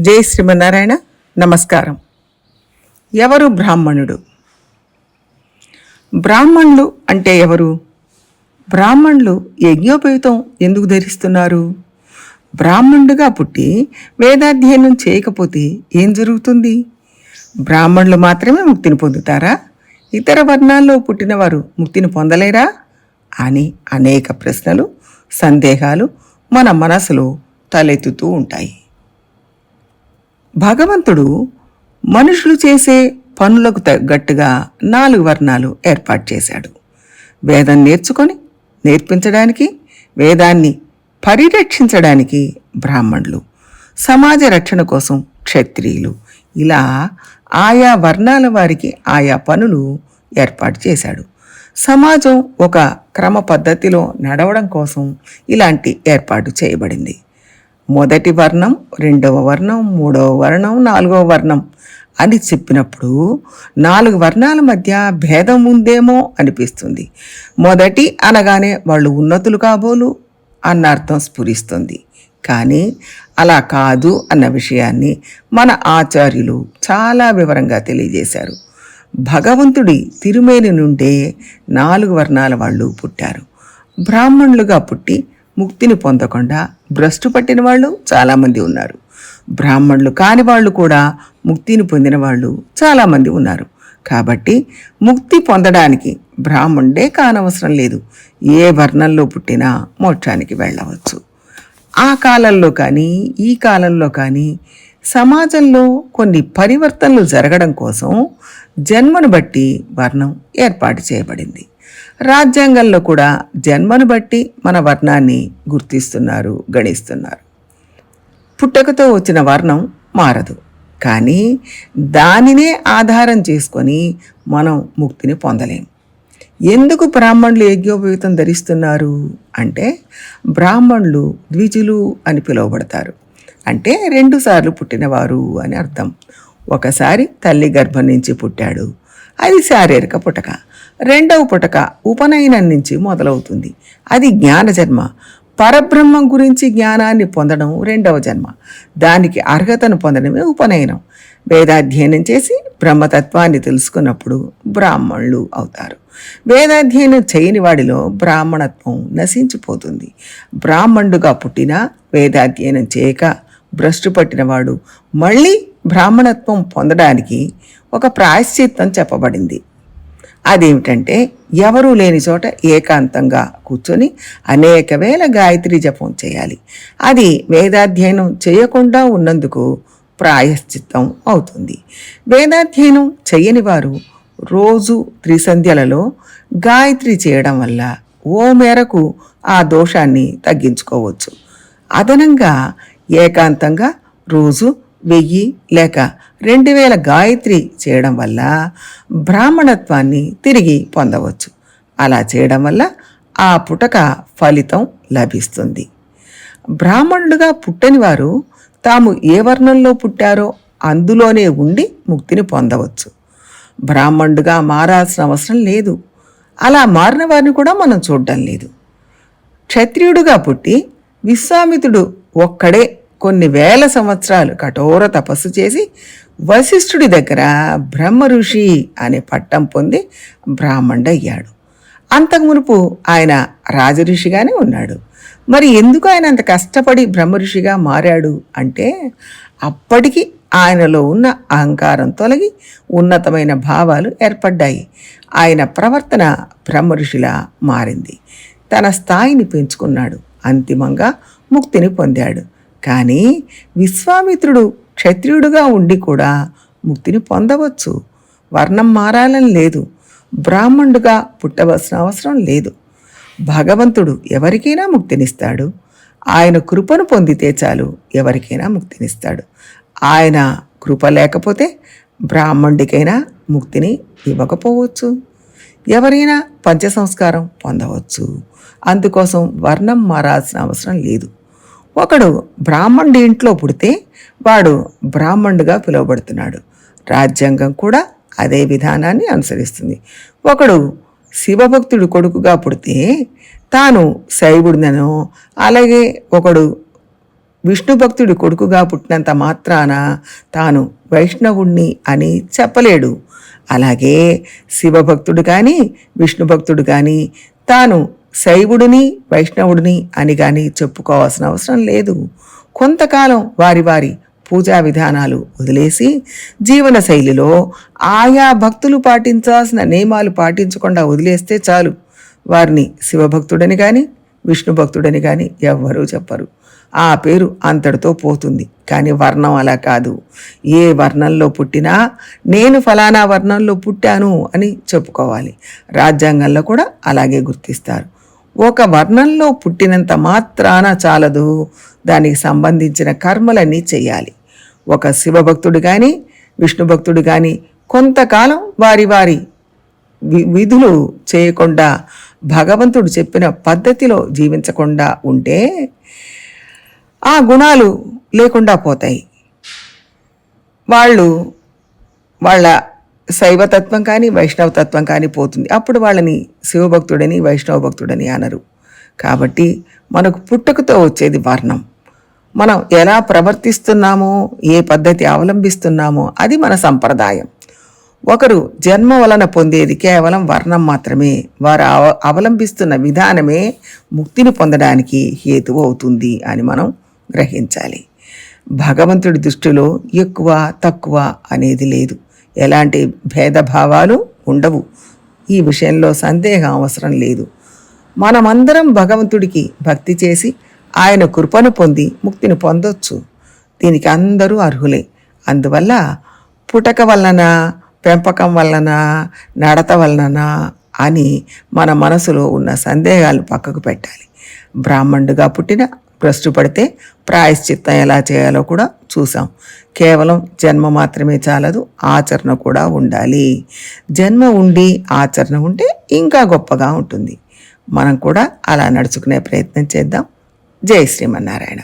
జై శ్రీమన్నారాయణ. నమస్కారం. ఎవరు బ్రాహ్మణుడు? బ్రాహ్మణులు అంటే ఎవరు? బ్రాహ్మణులు యజ్ఞోపేతం ఎందుకు ధరిస్తున్నారు? బ్రాహ్మణుడుగా పుట్టి వేదాధ్యయనం చేయకపోతే ఏం జరుగుతుంది? బ్రాహ్మణులు మాత్రమే ముక్తిని పొందుతారా? ఇతర వర్ణాల్లో పుట్టినవారు ముక్తిని పొందలేరా? అని అనేక ప్రశ్నలు సందేహాలు మన మనసులో తలెత్తుతూ ఉంటాయి. భగవంతుడు మనుషులు చేసే పనులకు తగ్గట్టుగా నాలుగు వర్ణాలు ఏర్పాటు చేశాడు. వేదం నేర్చుకొని నేర్పించడానికి వేదాన్ని పరిరక్షించడానికి బ్రాహ్మణులు సమాజ రక్షణ కోసం క్షత్రియులు. ఇలా ఆయా వర్ణాల వారికి ఆయా పనులు ఏర్పాటు చేశాడు. సమాజం ఒక క్రమ పద్ధతిలో నడవడం కోసం ఇలాంటి ఏర్పాటు చేయబడింది. మొదటి వర్ణం రెండవ వర్ణం మూడవ వర్ణం నాలుగవ వర్ణం అని చెప్పినప్పుడు నాలుగు వర్ణాల మధ్య భేదం ఉందేమో అనిపిస్తుంది. మొదటి అనగానే వాళ్ళు ఉన్నతులు కాబోలు అన్న అర్థం స్ఫురిస్తుంది. కానీ అలా కాదు అన్న విషయాన్ని మన ఆచార్యులు చాలా వివరంగా తెలియజేశారు. భగవంతుడి తిరుమేని నుండే నాలుగు వర్ణాల వాళ్ళు పుట్టారు. బ్రాహ్మణులుగా పుట్టి ముక్తిని పొందకుండా భ్రష్టు పట్టిన వాళ్ళు చాలామంది ఉన్నారు. బ్రాహ్మణులు కాని వాళ్ళు కూడా ముక్తిని పొందిన వాళ్ళు చాలామంది ఉన్నారు. కాబట్టి ముక్తి పొందడానికి బ్రాహ్మణుడే కానవసరం లేదు. ఏ వర్ణంలో పుట్టినా మోక్షానికి వెళ్ళవచ్చు. ఆ కాలంలో కానీ ఈ కాలంలో కానీ సమాజంలో కొన్ని పరివర్తనలు జరగడం కోసం జన్మను బట్టి వర్ణం ఏర్పాటు చేయబడింది. రాజ్యాంగంలో కూడా జన్మను బట్టి మన వర్ణాన్ని గుర్తిస్తున్నారు గణిస్తున్నారు. పుట్టకతో వచ్చిన వర్ణం మారదు. కానీ దానినే ఆధారం చేసుకొని మనం ముక్తిని పొందలేం. ఎందుకు బ్రాహ్మణులు యజ్ఞోపయుతం ధరిస్తున్నారు అంటే బ్రాహ్మణులు ద్విజులు అని పిలువబడతారు. అంటే రెండుసార్లు పుట్టినవారు అని అర్థం. ఒకసారి తల్లి గర్భం నుంచి పుట్టాడు. అది శారీరక పుటక రెండవ పుటక ఉపనయనం నుంచి మొదలవుతుంది. అది జ్ఞాన జన్మ. పరబ్రహ్మం గురించి జ్ఞానాన్ని పొందడం రెండవ జన్మ. దానికి అర్హతను పొందడమే ఉపనయనం. వేదాధ్యయనం చేసి బ్రహ్మతత్వాన్ని తెలుసుకున్నప్పుడు బ్రాహ్మణులు అవుతారు. వేదాధ్యయనం చేయని వాడిలో బ్రాహ్మణత్వం నశించిపోతుంది. బ్రాహ్మణుడుగా పుట్టిన వేదాధ్యయనం చేయక భ్రష్టు పట్టినవాడు మళ్ళీ బ్రాహ్మణత్వం పొందడానికి ఒక ప్రాయశ్చిత్తం చెప్పబడింది. అదేమిటంటే ఎవరూ లేని చోట ఏకాంతంగా కూర్చొని అనేక వేల గాయత్రి జపం చేయాలి. అది వేదాధ్యయనం చేయకుండా ఉన్నందుకు ప్రాయశ్చిత్తం అవుతుంది. వేదాధ్యయనం చేయని వారు రోజు త్రిసంధ్యలలో గాయత్రి చేయడం వల్ల ఓ మేరకు ఆ దోషాన్ని తగ్గించుకోవచ్చు. అదనంగా ఏకాంతంగా రోజు వెయ్యి లేక రెండు వేల గాయత్రి చేయడం వల్ల బ్రాహ్మణత్వాన్ని తిరిగి పొందవచ్చు. అలా చేయడం వల్ల ఆ పుటక ఫలితం లభిస్తుంది. బ్రాహ్మణుడుగా పుట్టని వారు తాము ఏ వర్ణంలో పుట్టారో అందులోనే ఉండి ముక్తిని పొందవచ్చు. బ్రాహ్మణుడుగా మారాల్సిన అవసరం లేదు. అలా మారిన వారిని కూడా మనం చూడడం లేదు. క్షత్రియుడుగా పుట్టి విశ్వామితుడు ఒక్కడే కొన్ని వేల సంవత్సరాలు కఠోర తపస్సు చేసి వశిష్ఠుడి దగ్గర బ్రహ్మ ఋషి అనే పట్టం పొంది బ్రాహ్మణుడయ్యాడు. అంతకు మునుపు ఆయన రాజఋషిగానే ఉన్నాడు. మరి ఎందుకు ఆయన అంత కష్టపడి బ్రహ్మ ఋషిగా మారాడు అంటే అప్పటికి ఆయనలో ఉన్న అహంకారం తొలగి ఉన్నతమైన భావాలు ఏర్పడ్డాయి. ఆయన ప్రవర్తన బ్రహ్మ ఋషిలా మారింది. తన స్థాయిని పెంచుకున్నాడు. అంతిమంగా ముక్తిని పొందాడు. కానీ విశ్వామిత్రుడు క్షత్రియుడుగా ఉండి కూడా ముక్తిని పొందవచ్చు. వర్ణం మారాలని లేదు. బ్రాహ్మణుడుగా పుట్టవలసిన అవసరం లేదు. భగవంతుడు ఎవరికైనా ముక్తినిస్తాడు. ఆయన కృపను పొందితే చాలు ఎవరికైనా ముక్తినిస్తాడు. ఆయన కృప లేకపోతే బ్రాహ్మణుడికైనా ముక్తిని ఇవ్వకపోవచ్చు. ఎవరైనా పంచ సంస్కారం పొందవచ్చు. అందుకోసం వర్ణం మారాల్సిన అవసరం లేదు. ఒకడు బ్రాహ్మణుడి ఇంట్లో పుడితే వాడు బ్రాహ్మణుడుగా పిలువబడుతున్నాడు. రాజ్యాంగం కూడా అదే విధానాన్ని అనుసరిస్తుంది. ఒకడు శివభక్తుడు కొడుకుగా పుడితే తాను శైవుడినో అలాగే ఒకడు విష్ణు భక్తుడి కొడుకుగా పుట్టినంత మాత్రాన తాను వైష్ణవుణ్ణి అని చెప్పలేడు. అలాగే శివభక్తుడు కానీ విష్ణు భక్తుడు కానీ తాను శైవుడిని వైష్ణవుడిని అని కానీ చెప్పుకోవాల్సిన అవసరం లేదు. కొంతకాలం వారి వారి పూజా విధానాలు వదిలేసి జీవన శైలిలో ఆయా భక్తులు పాటించాల్సిన నియమాలు పాటించకుండా వదిలేస్తే చాలు. వారిని శివభక్తుడని కానీ విష్ణు భక్తుడని కానీ ఎవ్వరూ చెప్పరు. ఆ పేరు అంతటితో పోతుంది. కానీ వర్ణం అలా కాదు. ఏ వర్ణంలో పుట్టినా నేను ఫలానా వర్ణంలో పుట్టాను అని చెప్పుకోవాలి. రాజ్యాంగంలో కూడా అలాగే గుర్తిస్తారు. ఒక వర్ణంలో పుట్టినంత మాత్రాన చాలదు. దానికి సంబంధించిన కర్మలన్నీ చేయాలి. ఒక శివభక్తుడు కానీ విష్ణు భక్తుడు కానీ కొంతకాలం వారి వారి విధులు చేయకుండా భగవంతుడు చెప్పిన పద్ధతిలో జీవించకుండా ఉంటే ఆ గుణాలు లేకుండా పోతాయి. వాళ్ళు వాళ్ళ శైవతత్వం కానీ వైష్ణవతత్వం కానీ పోతుంది. అప్పుడు వాళ్ళని శివభక్తుడని వైష్ణవ భక్తుడని అనరు. కాబట్టి మనకు పుట్టుకతో వచ్చేది వర్ణం. మనం ఎలా ప్రవర్తిస్తున్నామో ఏ పద్ధతి అవలంబిస్తున్నామో అది మన సంప్రదాయం. ఒకరు జన్మ వలన పొందేది కేవలం వర్ణం మాత్రమే. వారు అవ అవలంబిస్తున్న విధానమే ముక్తిని పొందడానికి హేతువు అవుతుంది అని మనం గ్రహించాలి. భగవంతుడి దృష్టిలో ఎక్కువ తక్కువ అనేది లేదు. ఎలాంటి భేదభావాలు ఉండవు. ఈ విషయంలో సందేహం అవసరం లేదు. మనమందరం భగవంతుడికి భక్తి చేసి ఆయన కృపను పొంది ముక్తిని పొందొచ్చు. దీనికి అందరూ అర్హులే. అందువల్ల పుటక వలన పెంపకం వలన నడత వలన అని మన మనసులో ఉన్న సందేహాలు పక్కకు పెట్టాలి. బ్రాహ్మణుడుగా పుట్టిన భ్రష్టు పడితే ప్రాయశ్చిత్తం ఎలా చేయాలో కూడా చూసాం కేవలం జన్మ మాత్రమే చాలదు ఆచరణ కూడా ఉండాలి. జన్మ ఉండి ఆచరణ ఉంటే ఇంకా గొప్పగా ఉంటుంది. మనం కూడా అలా నడుచుకునే ప్రయత్నం చేద్దాం. జై శ్రీమన్నారాయణ.